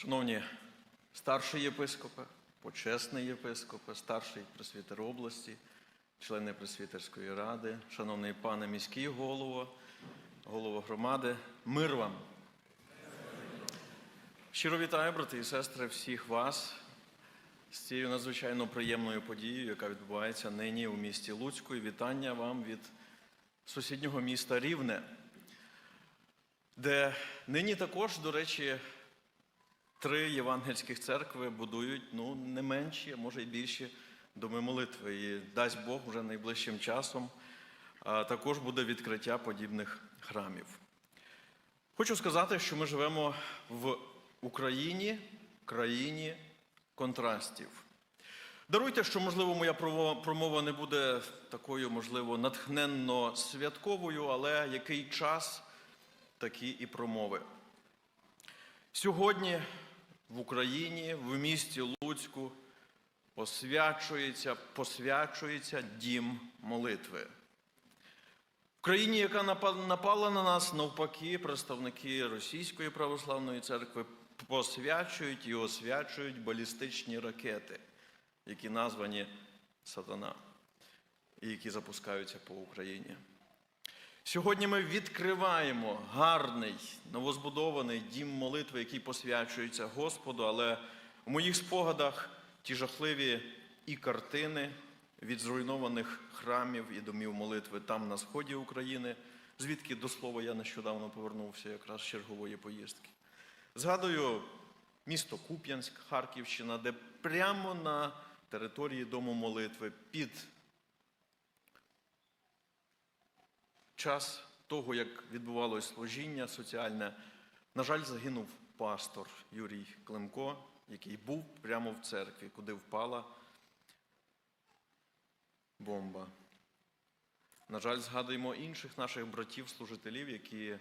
Шановні старший єпископи, почесний єпископи, старший пресвітер області, члени пресвітерської ради, шановний пане міський голово, голово громади, мир вам. Щиро вітаю, брати і сестри, всіх вас з цією надзвичайно приємною подією, яка відбувається нині у місті Луцьку. І вітання вам від сусіднього міста Рівне, де нині також, до речі, три євангельських церкви будують ну, не менші, а може й більші доми молитви. І дасть Бог вже найближчим часом також буде відкриття подібних храмів. Хочу сказати, що ми живемо в Україні, країні контрастів. Даруйте, що, можливо, моя промова не буде такою, можливо, натхненно святковою, але який час, такі і промови. Сьогодні в Україні, в місті Луцьку, освячується, посвячується дім молитви. В країні, яка напала на нас, навпаки, представники Російської православної церкви посвячують і освячують балістичні ракети, які названі Сатана, і які запускаються по Україні. Сьогодні ми відкриваємо гарний новозбудований дім молитви, який посвячується Господу, але у моїх спогадах ті жахливі і картини від зруйнованих храмів і домів молитви там на сході України, звідки до слова я нещодавно повернувся якраз з чергової поїздки. Згадую місто Куп'янськ, Харківщина, де прямо на території дому молитви під час того, як відбувалося служіння соціальне, на жаль, загинув пастор Юрій Климко, який був прямо в церкві, куди впала бомба. На жаль, згадуємо інших наших братів-служителів, які,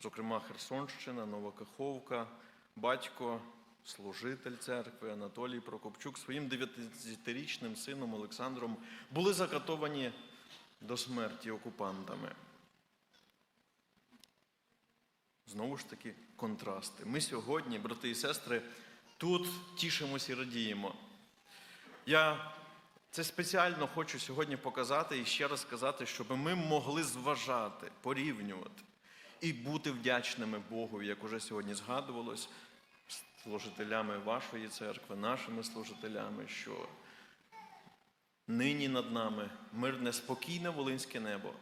зокрема, Херсонщина, Новокаховка, батько, служитель церкви Анатолій Прокопчук своїм 9-річним сином Олександром були закатовані до смерті окупантами. Знову ж таки, контрасти. Ми сьогодні, брати і сестри, тут тішимося і радіємо. Я це спеціально хочу сьогодні показати і ще раз сказати, щоб ми могли зважати, порівнювати і бути вдячними Богу, як уже сьогодні згадувалось, служителями вашої церкви, нашими служителями, що нині над нами мирне, спокійне волинське небо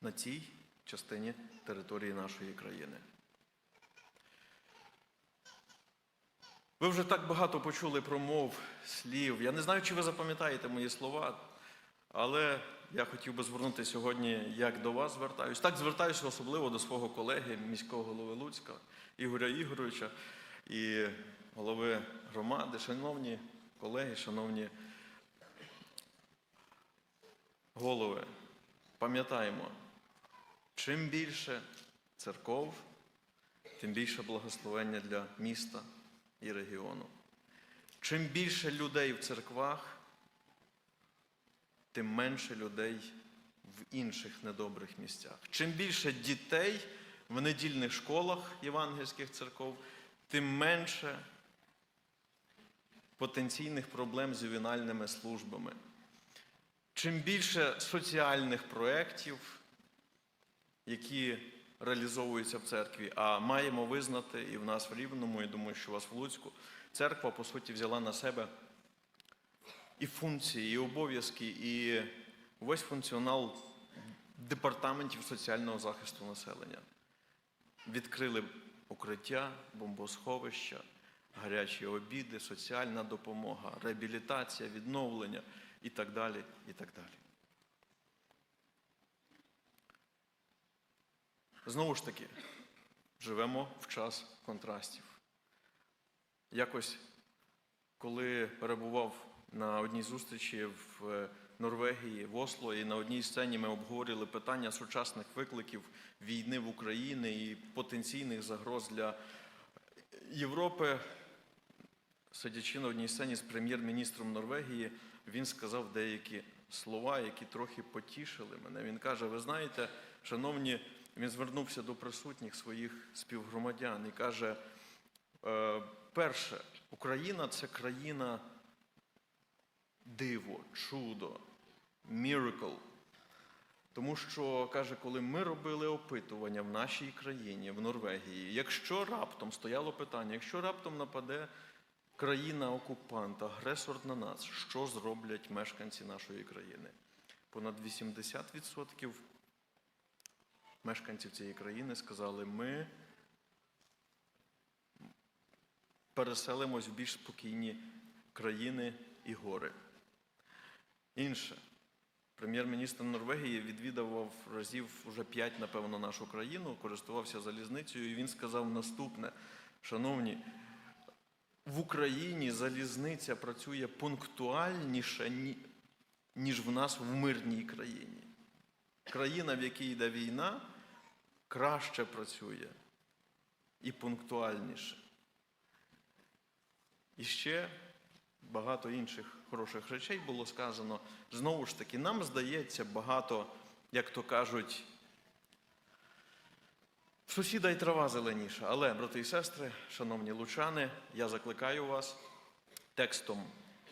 на цій частині території нашої країни. Ви вже так багато почули промов, слів. Я не знаю, чи ви запам'ятаєте мої слова, але я хотів би звернути сьогодні, як до вас звертаюсь. Так звертаюся особливо до свого колеги, міського голови Луцька, Ігоря Ігоровича і голови громади, шановні колеги, шановні голови. Пам'ятаємо, чим більше церков, тим більше благословення для міста і регіону. Чим більше людей в церквах, тим менше людей в інших недобрих місцях. Чим більше дітей в недільних школах євангельських церков, тим менше потенційних проблем з ювенальними службами. Чим більше соціальних проєктів, які реалізовуються в церкві, а маємо визнати і в нас в Рівному, і думаю, що у вас в Луцьку, церква, по суті, взяла на себе і функції, і обов'язки, і весь функціонал департаментів соціального захисту населення. Відкрили укриття, бомбосховища, гарячі обіди, соціальна допомога, реабілітація, відновлення і так далі. і так далі. Знову ж таки, живемо в час контрастів. Якось, коли перебував на одній зустрічі в е, Норвегії, в Осло, і на одній сцені ми обговорювали питання сучасних викликів війни в Україні і потенційних загроз для Європи, сидячи на одній сцені з прем'єр-міністром Норвегії, він сказав деякі слова, які трохи потішили мене. Він каже: Ви знаєте, шановні, він звернувся до присутніх своїх співгромадян і каже: Е, Перше, Україна це країна диво, чудо, miracle. Тому що, каже, коли ми робили опитування в нашій країні, в Норвегії, якщо раптом стояло питання, якщо раптом нападе країна-окупант, агресор на нас, що зроблять мешканці нашої країни? Понад 80% мешканців цієї країни сказали, ми переселимось в більш спокійні країни і гори. Інше. Прем'єр-міністр Норвегії відвідував разів вже п'ять, напевно, нашу країну, користувався залізницею, і він сказав наступне: шановні, в Україні залізниця працює пунктуальніше, ніж в нас в мирній країні. Країна, в якій йде війна, краще працює і пунктуальніше. І ще багато інших хороших речей було сказано. Знову ж таки, нам здається багато, як то кажуть, в сусіда й трава зеленіша. Але, брати і сестри, шановні лучани, я закликаю вас текстом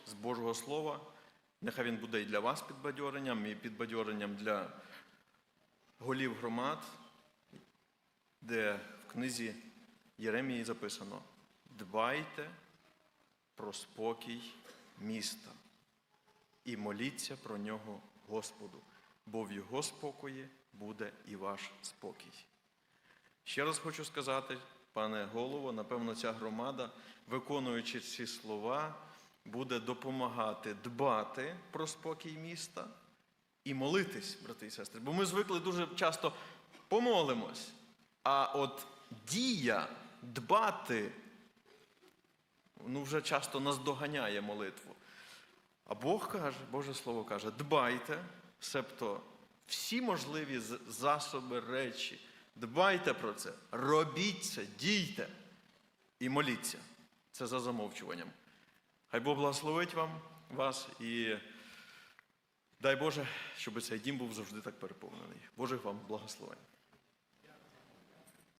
з Божого Слова. Нехай він буде і для вас підбадьоренням, і підбадьоренням для голів громад, де в книзі Єремії записано: дбайте про спокій міста і моліться про нього Господу, бо в його спокої буде і ваш спокій. Ще раз хочу сказати, пане голово, напевно, ця громада, виконуючи ці слова, буде допомагати дбати про спокій міста і молитись, брати і сестри. Бо ми звикли дуже часто помолимось, а от дія дбати ну, вже часто наздоганяє молитву. А Бог каже, Боже Слово каже, дбайте, себто всі можливі засоби, речі, дбайте про це, робіть це, дійте і моліться. Це за замовчуванням. Хай Бог благословить вам, вас і дай Боже, щоб цей дім був завжди так переповнений. Божих вам благословень.